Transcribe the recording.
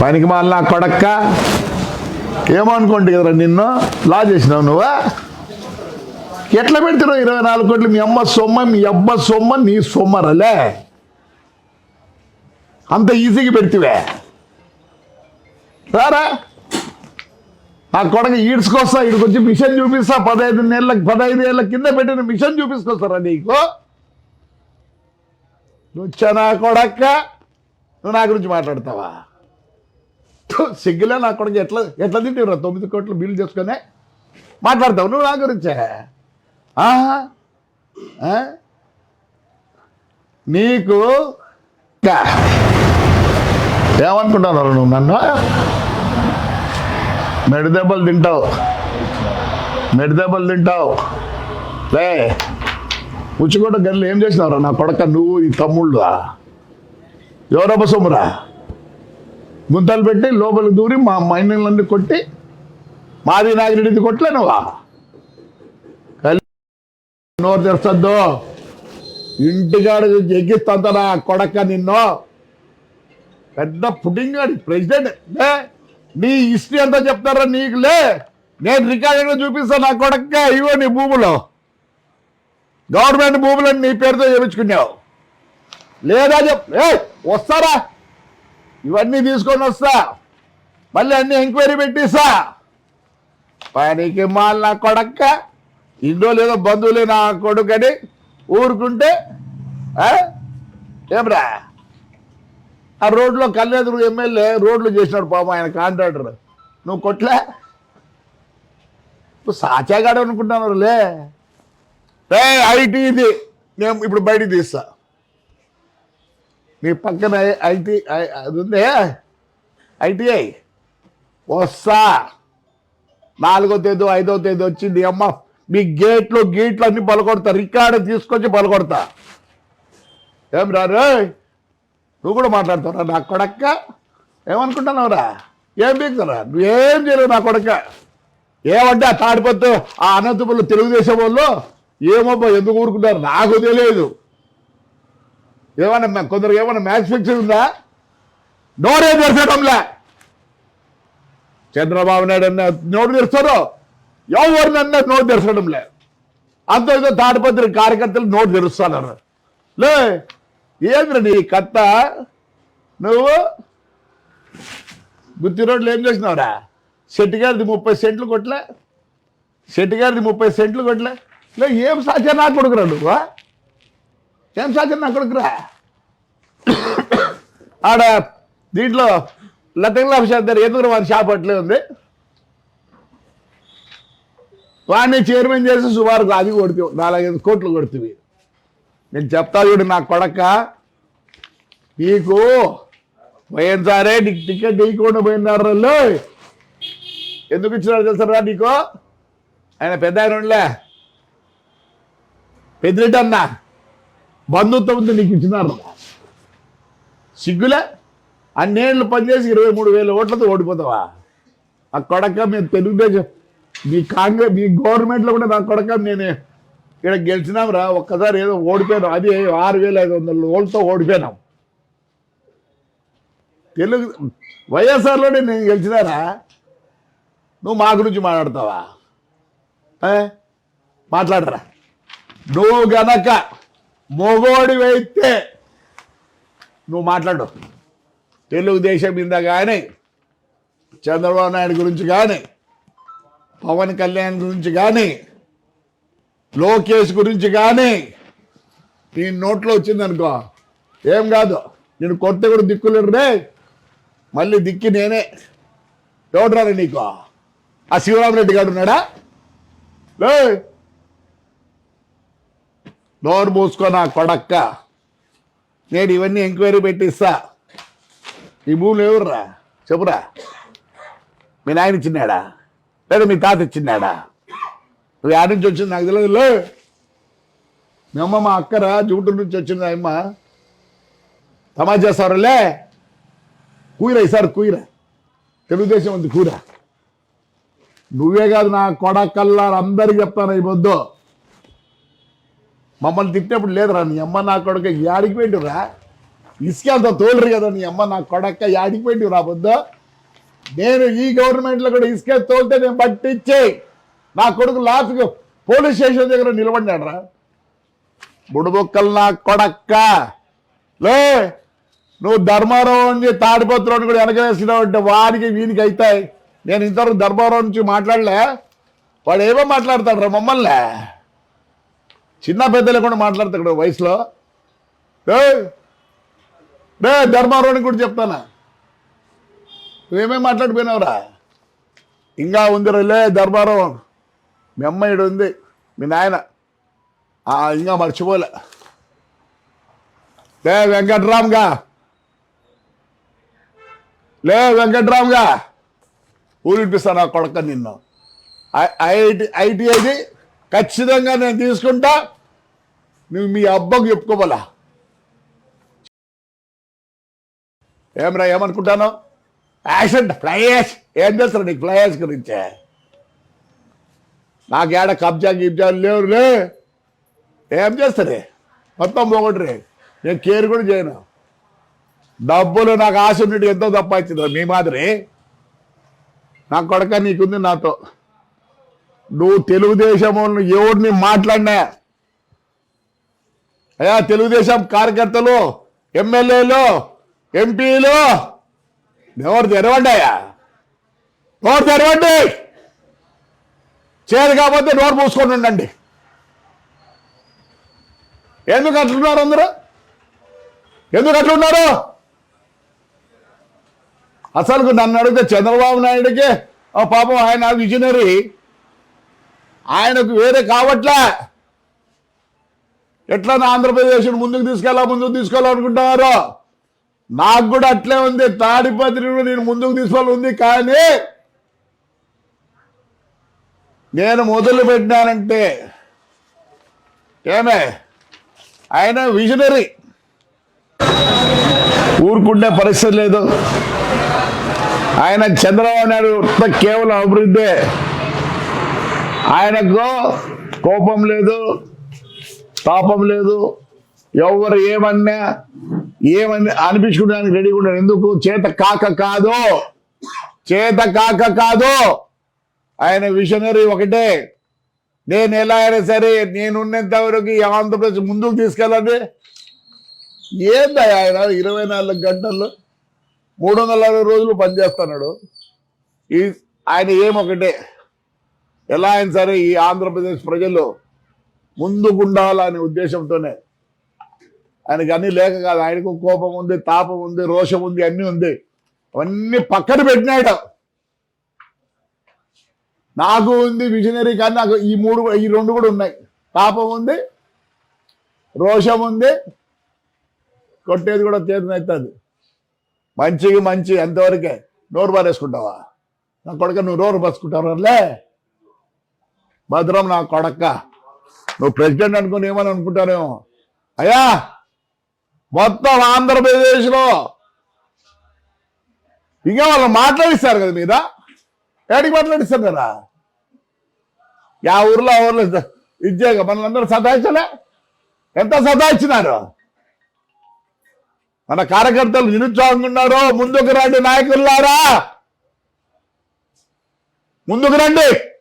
పనికి మాల నా కొడక్క. ఏమనుకోండి కదరా నిన్ను? లా చేసినావు నువ్వా? ఎట్లా పెడుతున్నావు ఇరవై నాలుగు కోట్లు? మీ అమ్మ సొమ్మ మీ అబ్బ సొమ్మ నీ సొమ్మరలే అంత ఈజీగా పెడితివే. రారా? ఆ కొడక ఈడ్చుకొస్తా ఇక్కడికి మిషన్ చూపిస్తా. పదహైదు నెలల పదహైదు ఏళ్ళ కింద పెట్టిన మిషన్ చూపించుకొస్తారా నీకు? నువ్వు కొడక్క? నువ్వు నా గురించి మాట్లాడతావా? సిగ్గులే నా కొడుకు. ఎట్లా ఎట్లా తింటావురా తొమ్మిది కోట్లు బిల్లు చేసుకునే? మాట్లాడతావు నువ్వు నా గురించే? ఆహా. నీకు కా. ఏమనుకుంటున్నారు నువ్వు నన్ను? మెడి దెబ్బలు తింటావు. మెడి దెబ్బలు తింటావు. లే ఉచ్చుకోట గల్లు ఏం చేసినావురా నా కొడక? నువ్వు ఈ తమ్ముళ్ళు ఎవరబ్బ సొమ్మురా గుంతలు పెట్టి లోపలికి దూరి మా మైండ్లన్నీ కొట్టి మాది నాగిరెడ్డిది కొట్టలే నువ్వా నోరు తెరచద్దు. ఇంటికాడ ఎగ్గిస్తాంతరా కొడక నిన్ను? పెద్ద పుట్టింగ్ ప్రెసిడెంట్. లే నీ హిస్టరీ అంతా చెప్తారా నీకు? లే నేను రికార్డింగ్ చూపిస్తాను నా కొడక ఇవో నీ భూములు. గవర్నమెంట్ భూములను నీ పేరుతో చేయించుకున్నావు లేదా చెప్ ఏ వస్తారా? ఇవన్నీ తీసుకొని వస్తా. మళ్ళీ అన్ని ఎంక్వైరీ పెట్టిస్తా. పనికి మాల నా కొడక్క ఇంట్లో లేదో బంధువులే నా కొడుకని ఊరుకుంటే ఆ? ఏమ్రా? ఆ రోడ్లో కల్లేదురు ఎమ్మెల్యే రోడ్లు చేసినాడు పాపం ఆయన కాంట్రాక్టర్. నువ్వు కొట్లే? ఇప్పుడు సాచాగాడు అనుకుంటున్నారు లే ఐటీ ఇది. మేము ఇప్పుడు బయటికి తీస్తా. మీ పక్కన ఐటీ అది ఉందే. ఐటీఐ. వస్తా. నాలుగో తేదీ ఐదో తేదీ వచ్చింది. అమ్మ మీ గేట్లు గేట్లు అన్ని పలకొడతా రికార్డు తీసుకొచ్చి పలకొడతా ఏం రారు నువ్వు కూడా మాట్లాడుతావురా నా కొడక్క? ఏమనుకుంటున్నావురా ఏం పీకుతారా నువ్వేం చేయలేవు నా కొడక్క. ఏమంటే ఆ తాడిపత్తు ఆ అనంతపురంలో తెలుగుదేశం వాళ్ళు ఏమబ్బా ఎందుకు ఊరుకుంటారు? నాకు తెలియదు. ఏమన్నా కొందరు ఏమన్నా మ్యాచ్ ఫిక్స్ ఉందా? నోరే తెరచడంలే చంద్రబాబు నాయుడు అన్న నోటు తెరుస్తారు ఎవరినన్నా నోటు తెరచడంలే. అంత ఏదో తాడిపత్రి కార్యకర్తలు నోటు తెరుస్తానన్నారు. లే ఏంద్ర నీ కత్త? నువ్వు గుత్తి రోడ్లు ఏం చేసినావురా? శెట్టి గారిది ముప్పై సెంట్లు కొట్లే శెట్టి గారిది ముప్పై సెంట్లు కొట్లే లే ఏం సాధ్యం? నా కొడుకురా నువ్వు? ఏం సాధ్యం నా కొడుకురా. ఆడ దీంట్లో లతంగుల ఆఫీసర్ దగ్గర ఎందుకు వారి షాప్ అట్లే ఉంది. వాడిని చైర్మన్ చేసి సుమారు అది కొడుతు నాలుగైదు కోట్లు కొడుతుంది నేను చెప్తా చూడు నా కొడక. నీకు పోయినసారే నీకు టికెట్ ఇవ్వకుండా పోయినారు వాళ్ళు. ఎందుకు ఇచ్చినారు తెలుసారా నీకు? ఆయన పెద్ద ఆయన ఉండలే. పెద్దిరెడ్డి అన్న. బంధుత్వం ఉంది నీకు ఇచ్చినారు సిగ్గులే? అన్నేళ్ళు పనిచేసి ఇరవై మూడు వేల ఓట్లతో ఓడిపోతావా? ఆ కొడక మేము తెలుగుదేశం మీ కాంగ్రెస్ మీ గవర్నమెంట్లో కూడా నా కొడక నేను ఇక్కడ గెలిచినాం రా ఒక్కసారి ఏదో ఓడిపోయినాం. అది ఆరు వేల ఐదు వందల ఓళ్ళతో ఓడిపోయినాం. తెలుగు వైఎస్ఆర్లోనే నేను గెలిచినారా నువ్వు మా గురించి మాట్లాడతావా? మాట్లాడరా. నువ్వు గనక మొగోడివైతే నువ్వు మాట్లాడు. తెలుగుదేశం మీద కానీ చంద్రబాబు నాయుడు గురించి కానీ పవన్ కళ్యాణ్ గురించి కానీ లోకేష్ గురించి కానీ నీ నోట్లో వచ్చిందనుకో ఏం కాదు. నేను కొత్త కూడా దిక్కులేడు రే. మళ్ళీ దిక్కి నేనే. ఎవడరా నీకు? ఆ శివరామరెడ్డి గారు ఉన్నాడా? లే నోరు మూసుకో నా కొడక్క. నేను ఇవన్నీ ఎంక్వైరీ పెట్టిస్తా. ఈ భూములు ఎవర్రా? చెప్పురా. మీ నాయన ఇచ్చినాడా లేదా మీ తాత ఇచ్చినాడా నువ్వు యాడ్ నుంచి వచ్చింది నాకు తెలియదు లే. మీ అమ్మ మా అక్కరా జూటూరు నుంచి వచ్చింది అమ్మ. తమాషా చేస్తారులే కూర ఈసారి కూర తెలుగుదేశం ఉంది కూర నువ్వే కాదు నా కొడకల్లారు అందరికి చెప్తాను ఈ పొద్దు మమ్మల్ని తిట్టినప్పుడు లేదురా నీ అమ్మ నా కొడుకు యాడికి పెట్టురా ఇసుక అంత తోలరు కదా నీ అమ్మ నా కొడక్క యాడికి పెట్టి పొద్దు నేను ఈ గవర్నమెంట్లో కూడా ఇసుక తోలితే నేను పట్టించే. నా కొడుకు లాస్ట్కు పోలీస్ స్టేషన్ దగ్గర నిలబడినాడు రా బుడుబొక్కలు నా కొడక్క. లే నువ్వు ధర్మారావు అని తాడిపత్రుని కూడా వెనకవేసినావు అంటే వాడికి వీనికి అవుతాయి నేను ఇంతవరకు ధర్మారావు నుంచి మాట్లాడలే. వాడు ఏమో మాట్లాడతాడు రా మమ్మల్ని? చిన్న పెద్ద లేకుండా మాట్లాడతాడు వయసులో. ఏయ్, రే ధర్మారావుని కూడా చెప్తానా? నువ్వేమేమి మాట్లాడిపోయినావురా? ఇంకా ఉంది లే ధర్మారావు మీ అమ్మాయిడు ఉంది మీ నాయన. ఇంకా మర్చిపోలే. లే వెంకట్రామ్గా. లే వెంకట్రామ్గా. ఊరిపిస్తాను ఆ కొడక నిన్ను. ఐ- ఐఐటి ఐటీఐది ఖచ్చితంగా నేను తీసుకుంటా. నువ్వు మీ అబ్బకు చెప్పుకోవాలా? ఏమరా ఏమనుకుంటాను? యాక్సిడెంట్ ఫ్లైయాష్ ఏం చేస్తారు నీకు ఫ్లైయాష్ గురించే? నాకేడ కబ్జా గిబ్జాలు లేవు రే. ఏం చేస్తారే మొత్తం పోగొట్టరే. నేను కేర్ కూడా చేయను. డబ్బులు నాకు ఆశ ఉన్నట్టు ఎంతో తప్పించింది మీ మాదిరి. నా కొడక నీకుంది నాతో. నువ్వు తెలుగుదేశం వాళ్ళని ఎవరిని మాట్లాడినా? అయ్యా తెలుగుదేశం కార్యకర్తలు ఎమ్మెల్యేలు ఎంపీలు ఎవరు తెరవండి అయ్యా? నోరు తెరవండి? చేరు కాకపోతే నోరు మూసుకొని ఉండండి. ఎందుకు అట్లున్నారు అందరూ? ఎందుకు అట్లున్నారు? అసలు నన్ను అడిగితే చంద్రబాబు నాయుడికి ఆ పాపం ఆయన విజనరీ. ఆయనకు వేరే కావట్లే. ఎట్లా నా ఆంధ్రప్రదేశ్ ముందుకు తీసుకెళ్ళా ముందుకు తీసుకోవాలనుకుంటున్నారు నాకు కూడా అట్లే ఉంది. తాడిపత్రిని నేను ముందుకు తీసుకోవాలి ఉంది కానీ నేను మొదలు పెట్టినానంటే ఏమే? ఆయన విజనరీ. ఊరుకుండే పరిస్థితి లేదు. ఆయన చంద్రబాబు నాయుడు కేవలం అభివృద్ధి. ఆయనకు కోపం లేదు తాపం లేదు. ఎవరు ఏమన్నా ఏమన్నా అనిపించుకోవడానికి రెడీగా ఉన్నాడు ఎందుకు? చేత కాక కాదు. చేత కాక కాదు. ఆయన విషనరీ ఒకటే. నేను ఎలా అయినా సరే నేనున్నంత వరకు ఆంధ్రప్రదేశ్ ముందుకు తీసుకెళ్ళండి. ఏందా ఆయన? ఇరవై నాలుగు గంటల్లో మూడు వందల అరవై రోజులు పనిచేస్తున్నాడు. ఈ ఆయన ఏమొకటే ఎలా అయినా సరే ఈ ఆంధ్రప్రదేశ్ ప్రజలు ముందుకుండాలనే ఉద్దేశంతోనే ఆయనకి అన్ని లేక కాదు. ఆయనకు కోపం ఉంది తాపం ఉంది రోషం ఉంది అన్నీ ఉంది. అవన్నీ పక్కన పెట్టినాడు నాకు ఉంది విజనరీ కానీ నాకు ఈ మూడు ఈ రెండు కూడా ఉన్నాయి. తాపం ఉంది రోషం ఉంది కొట్టేది కూడా చేతనవుతుంది మంచికి మంచి ఎంతవరకే నోరు పారేసుకుంటావా? నా కొడక నువ్వు నోరు పసుకుంటావు భద్రం నా కొడక్క. నువ్వు ప్రెసిడెంట్ అనుకుని ఏమని అనుకుంటానేమో? అయ్యా మొత్తం ఆంధ్రప్రదేశ్లో ఇంకా వాళ్ళు మాట్లాడిస్తారు కదా మీద? ఏడికి మాట్లాడిస్తారు కదా? యా ఊర్లో ఊర్లో ఇచ్చాక మనల్ని సతాయించలే? ఎంత సతాయించినారు? మన కార్యకర్తలు నిరుత్సాహంగా ముందుకు రండి నాయకులారా. ముందుకు రండి.